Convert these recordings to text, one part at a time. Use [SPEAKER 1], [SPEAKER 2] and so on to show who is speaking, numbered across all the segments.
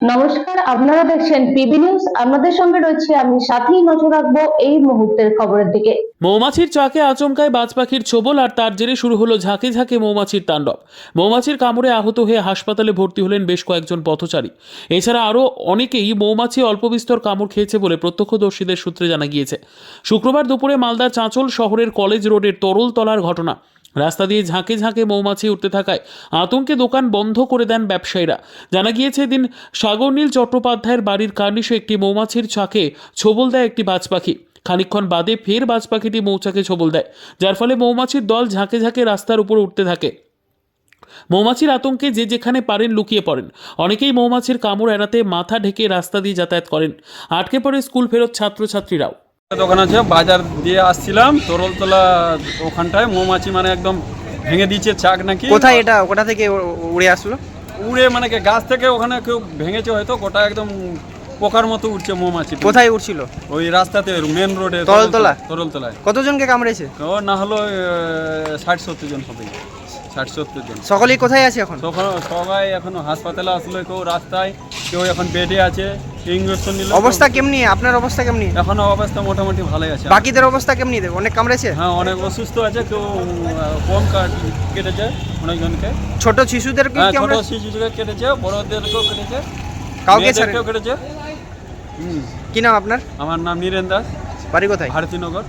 [SPEAKER 1] নমস্কার, আপনারা দেখছেন পিবি নিউজ। আপনাদের সঙ্গে রয়েছে আমি সাথেই নজর রাখব এই মুহূর্তের খবরের দিকে।
[SPEAKER 2] মৌমাছির চাকে আচমকায় বাজ পাখির ছোবল আর তার জেরে শুরু হলো ঝাঁকে ঝাঁকে মৌমাছির তাণ্ডব। মৌমাছির কামড়ে আহত হয়ে হাসপাতালে ভর্তি হলেন বেশ কয়েকজন পথচারী। এছাড়া আরও অনেকেই মৌমাছি অল্প বিস্তর কামড় খেয়েছে বলে প্রত্যক্ষদর্শীদের সূত্রে জানা গিয়েছে। শুক্রবার দুপুরে মালদার চাঁচল শহরের কলেজ রোডের তরলতলার ঘটনা। রাস্তা দিয়ে ঝাঁকে ঝাঁকে মৌমাছি উঠতে থাকায় আতঙ্কে দোকান বন্ধ করে দেন ব্যবসায়ীরা। জানা গিয়েছে, এদিন সাগরনীল চট্টোপাধ্যায়ের বাড়ির কার্নিশে একটি মৌমাছির চাকে ছোবল দেয় একটি বাজ পাখি। খানিকক্ষণ বাদে ফের বাজ পাখিটি মৌচাকে ছোবল দেয়, যার ফলে মৌমাছির দল ঝাঁকে ঝাঁকে রাস্তার উপর উঠতে থাকে। মৌমাছির আতঙ্কে যে যেখানে পারেন লুকিয়ে পড়েন। অনেকেই মৌমাছির কামড় এড়াতে মাথা ঢেকে রাস্তা দিয়ে যাতায়াত করেন। আটকে পড়ে স্কুল ফেরত ছাত্রছাত্রীরাও।
[SPEAKER 3] দোকান আছে বাজার দিয়ে আসছিলাম তরলতলা ওখানটায় মৌমাছি মানে একদম ভেঙে দিয়েছে চাক নাকি।
[SPEAKER 4] কোথায় এটা? কোথা থেকে উড়ে আসলো?
[SPEAKER 3] উড়ে মানে কি গাছ থেকে ওখানে কেউ ভেঙেছে হয়তো গোটা একদম পোকার মতো উঠছে মৌমাছি।
[SPEAKER 4] কোথায় উঠছিল
[SPEAKER 3] ওই রাস্তাতে মেন রোডে
[SPEAKER 4] তরলতলা?
[SPEAKER 3] তরলতলায়।
[SPEAKER 4] কতজনকে কামড়েছে?
[SPEAKER 3] ও না হলো ষাট সত্তর জন হবে। ষাট সত্তর জন।
[SPEAKER 4] সকলেই কোথায় আছে এখন?
[SPEAKER 3] সবাই এখন হাসপাতালে আসলো কেউ রাস্তায় কেউ এখন বেডে আছে। ইঞ্জেকশন নিল
[SPEAKER 4] অবস্থা কেমনি? আপনার অবস্থা কেমনি?
[SPEAKER 3] এখন অবস্থা মোটামুটি ভালোই আছে।
[SPEAKER 4] বাকিদের অবস্থা কেমনি? অনেক কামড়েছে?
[SPEAKER 3] হ্যাঁ অনেক অসুস্থ আছে কেউ কম কাট কেটেছে অনেকজনকে।
[SPEAKER 4] ছোট শিশুদের কি
[SPEAKER 3] হ্যাঁ ছোট
[SPEAKER 4] কামড়ে
[SPEAKER 3] শিশুকে কেটেছে বড়দেরকেও কেটেছে
[SPEAKER 4] কাউকে
[SPEAKER 3] মেয়েদেরকেও কেটেছে। হুম,
[SPEAKER 4] কি নাম আপনার?
[SPEAKER 3] আমার নাম নীরেন দাস।
[SPEAKER 4] বাড়ি কোথায়?
[SPEAKER 3] Bharatinagar.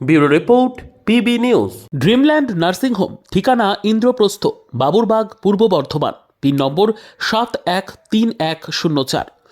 [SPEAKER 5] Bureau report PB news.
[SPEAKER 2] Dreamland nursing home ঠিকানা ইন্দ্রপ্রস্থ বাবুরবাগ পূর্ব বর্ধমান। পিন নম্বর সাত এক তিন এক শূন্য চার।